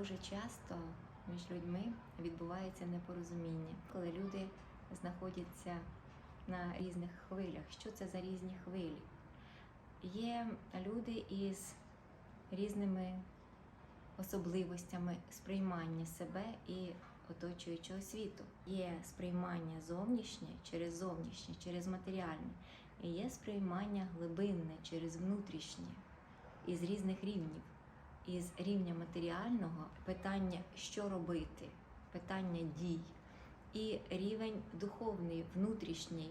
Дуже часто між людьми відбувається непорозуміння, коли люди знаходяться на різних хвилях. Що це за різні хвилі? Є люди із різними особливостями сприймання себе і оточуючого світу. Є сприймання зовнішнє через зовнішнє, через матеріальне, і є сприймання глибинне через внутрішнє із різних рівнів. Із рівня матеріального питання, що робити, питання дій, і рівень духовний, внутрішній.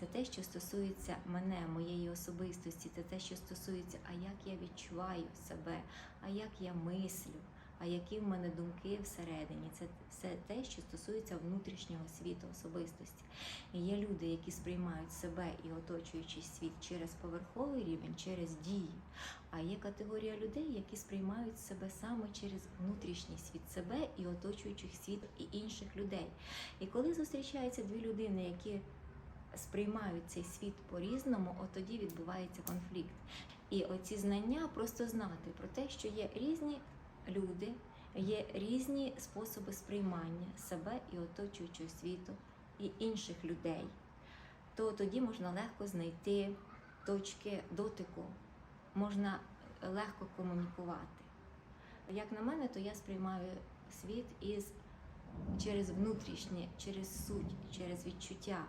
Це те, що стосується мене, моєї особистості, це те, що стосується, а як я відчуваю себе, а як я мислю, а які в мене думки всередині. Це все те, що стосується внутрішнього світу, особистості. І є люди, які сприймають себе і оточуючий світ через поверховий рівень, через дії. А є категорія людей, які сприймають себе саме через внутрішній світ себе і оточуючих світ і інших людей. І коли зустрічаються дві людини, які сприймають цей світ по-різному, от тоді відбувається конфлікт. І оці знання просто знати про те, що є різні люди, є різні способи сприймання себе і оточуючого світу, і інших людей, то тоді можна легко знайти точки дотику, можна легко комунікувати. Як на мене, то я сприймаю світ із через внутрішнє, через суть, через відчуття.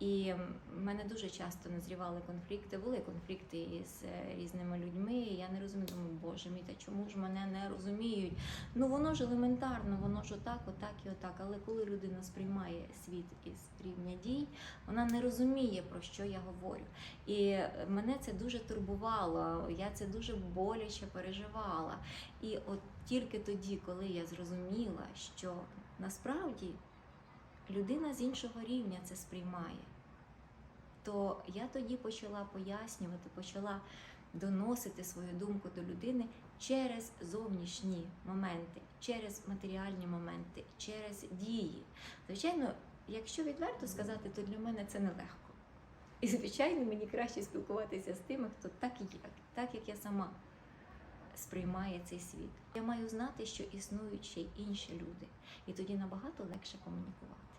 І в мене дуже часто назрівали конфлікти, були конфлікти із е, різними людьми. І я не розумію, боже мій, та чому ж мене не розуміють? Ну воно ж елементарно, воно ж отак, отак і отак. Але коли людина сприймає світ із рівня дій, вона не розуміє, про що я говорю. І мене це дуже турбувало, я це дуже боляче переживала. І от тільки тоді, коли я зрозуміла, що насправді людина з іншого рівня це сприймає, то я тоді почала пояснювати, почала доносити свою думку до людини через зовнішні моменти, через матеріальні моменти, через дії. Звичайно, якщо відверто сказати, то для мене це нелегко. І, звичайно, мені краще спілкуватися з тими, хто так і є, так як я сама сприймає цей світ. Я маю знати, що існують ще й інші люди, і тоді набагато легше комунікувати.